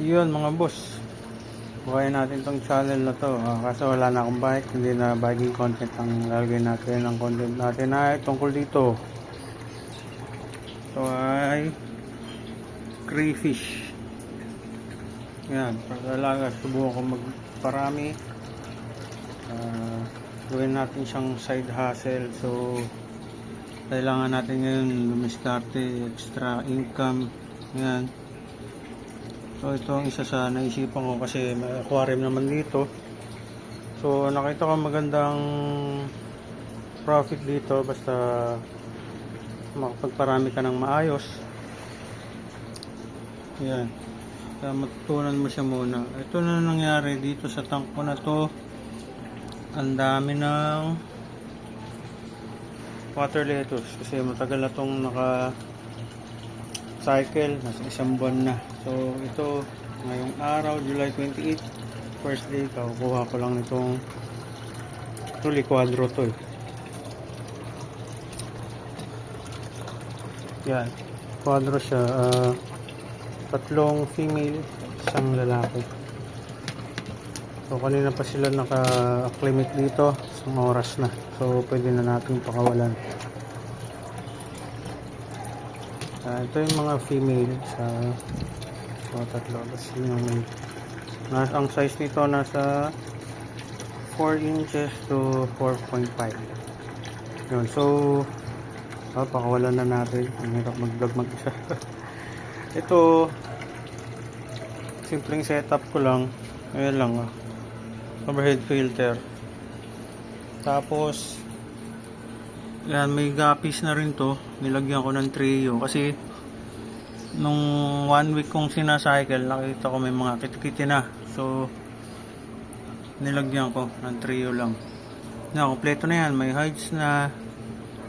Yun mga boss. Bukayin natin tong channel na to. Ah, kaso wala na akong bike. Hindi na biking content ang lalagay natin. Ang content natin ay tungkol dito. Ito ay crayfish. Yan. Pagkalaga, subukan ko magparami. Ah, gawin natin siyang side hustle. So, kailangan natin ngayon lumiskarte, extra income. Yan. So ito ang isa sa naisipan ko kasi may aquarium naman dito. So nakita ko magandang profit dito basta makapagparami ka ng maayos. Yan. Kaya matutunan mo siya muna. Ito na nangyari dito sa tank ko na to. Ang dami ng water lettuce kasi matagal na tong naka cycle nasa isang buwan na. So ito ngayong araw July 28 first day kakukuha ko lang nitong ito liquadro to eh. Yan quadro siya ah, tatlong female isang lalaki. So kanina pa sila naka-acclimate dito isang oras na. So pwede na natin pakawalan Ah, ito yung mga female sa mga tatlo. Tapos yung nas, ang size nito nasa 4 inches to 4.5. Yun. So, ah, pakawalan na natin. Ang hirap mag-vlog mag-isa. ito, simpleng setup ko lang. Ayan lang. Ah. Overhead filter. Tapos, yan, may gapis na rin to. Nilagyan ko ng trio. Kasi, nung one week kong sinacycle, nakita ko may mga kitikiti na. So, nilagyan ko ng trio lang. Na, kompleto na yan. May hides na.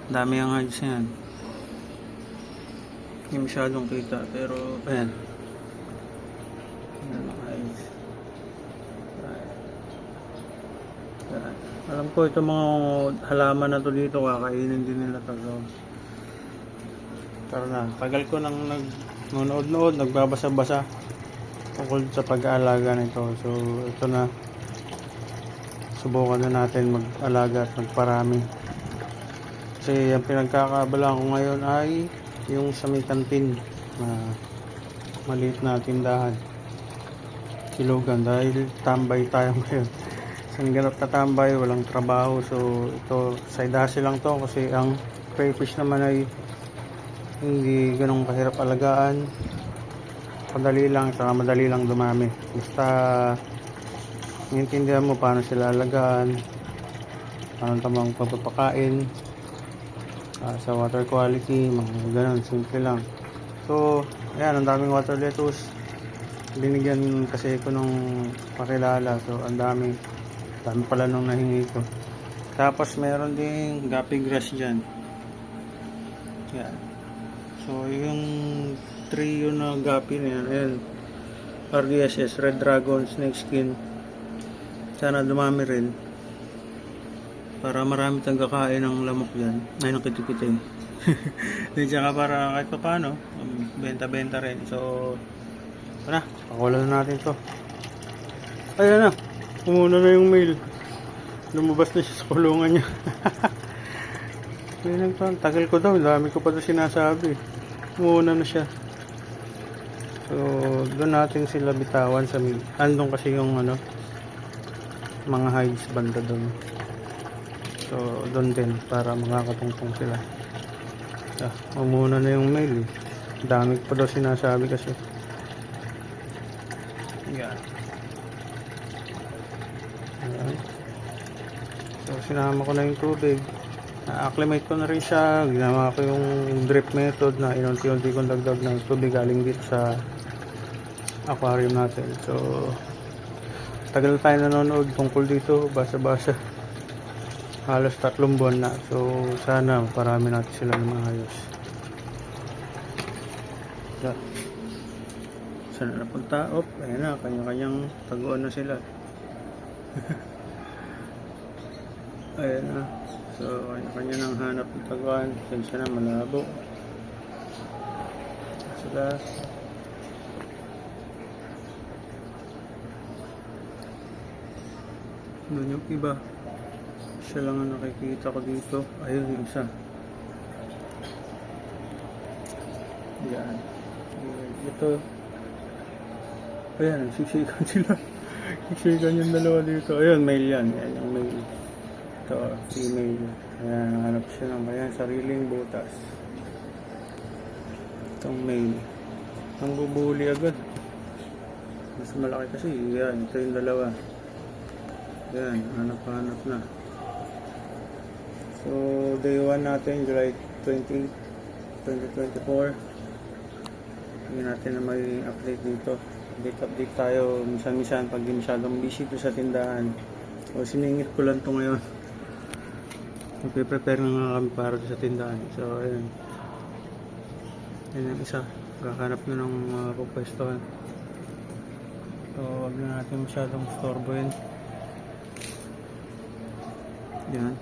Dami ang hides yan. Hindi masyadong kita. Pero, ayan. Ayan ang hides. Ayan. Alam ko itong mga halaman na to dito kakainin din nila to. Tara na. Tagal ko nang nag nanonood-nood, nagbabasa-basa tungkol sa pag-aalaga nito. So ito na. Subukan na natin mag-alaga at magparami. Kasi ang pinagkakabalaan ko ngayon ay yung sa na maliit na tindahan. Kilugan dahil tambay tayo ngayon isang ganap katambay, walang trabaho. So, ito, side hustle lang to kasi ang crayfish naman ay hindi ganong kahirap alagaan. Madali lang, saka madali lang dumami. Basta, maintindihan mo paano sila alagaan, paano tamang pagpapakain, ah, sa water quality, mga ganon, simple lang. So, ayan, ang daming water lettuce. Binigyan kasi ko nung pakilala. So, ang dami dami pala nung nahingi ko. Tapos meron ding gapi grass dyan. Yan. So yung trio na gapi na yan ayan RDSS Red Dragon Snake Skin sana dumami rin. Para marami tayong kakain ng lamok dyan. Ay ng kitikiti. Di tsaka para kahit pa paano benta-benta rin. So ano pakawalan na natin to. Ayan na Umuna na yung mail. Lumabas na siya sa kulungan niya. Ayun to, tagal ko daw. Dami ko pa daw sinasabi. Umuna na siya. So, doon natin sila bitawan sa mail. Andong kasi yung ano, mga hides banda doon. So, doon din para makakatungtong sila. Ah, umuna na yung mail eh. Dami pa daw sinasabi kasi. Yan. Ayan. So, sinama ko na yung tubig. Na-acclimate ko na rin siya. Ginawa ko yung drip method na inunti-unti kong dagdag ng tubig galing dito sa aquarium natin. So, tagal tayo nanonood tungkol dito. Basa-basa. Halos tatlong buwan na. So, sana parami natin sila ng maayos. So, saan na napunta? Op, ayan na. Kanya-kanyang taguan na sila. ayan na. So kanya-kanya nang hanap ng taguan sensya na malabo. Sila doon ano, yung iba? Siya lang ang nakikita ko dito. Ayun yung isa. Yan ito. Ayan nagsisikan sila. Nagsisikan yung dalawa dito. Ayun, male yan. Yan yung male. Ito, female. Ayan, hanap siya ng ayan, sariling butas. Itong male. Ang bubuli agad. Mas malaki kasi. Yan, ito yung dalawa. Yan, hanap-hanap na. So, day 1 natin, July 20, 2024. Hindi natin na may update dito. Update-update tayo minsan-minsan pag di masyadong busy to sa tindahan. O siningit ko lang to ngayon. Magpe-prepare na nga kami para sa tindahan. So, ayun. Yan ang isa. Kakanap na ng uh, pupwestuhan. So, wag na natin masyadong storbo yun. Yan.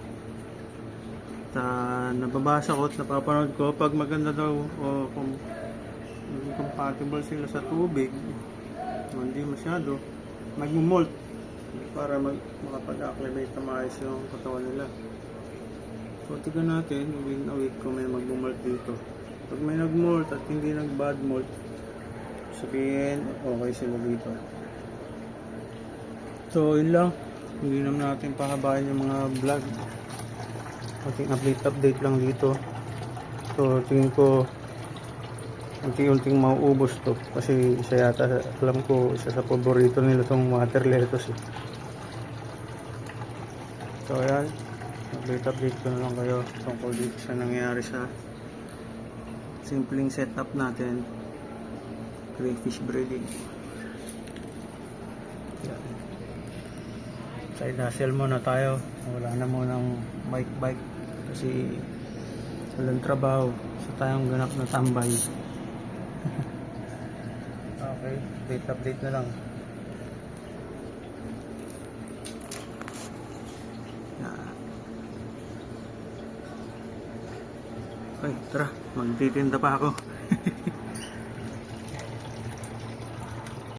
At ah, nababasa ko at napapanood ko pag maganda daw o kung compatible sila sa tubig o hindi masyado magmumolt para mag, makapag-acclimate na maayos yung katawan nila. So, tignan natin within a week kung may magmumolt dito. Pag may nagmolt at hindi nag-bad molt, sabihin okay sila dito. So, yun lang. Hindi naman natin pahabain yung mga vlog. Ating update-update lang dito. So, tingin ko unti-unting mauubos to. Kasi isa yata, alam ko, isa sa paborito nila tong water lettuce. Eh. So, ayan. Update-update ko na lang kayo tungkol dito sa nangyayari sa simpleng setup natin. Crayfish breeding. Side hustle muna tayo. Wala na munang bike-bike kasi walang trabaho. So tayong ganap na tambay. Okay, update update na lang. Yan. Okay, tara. Magtitinda pa ako.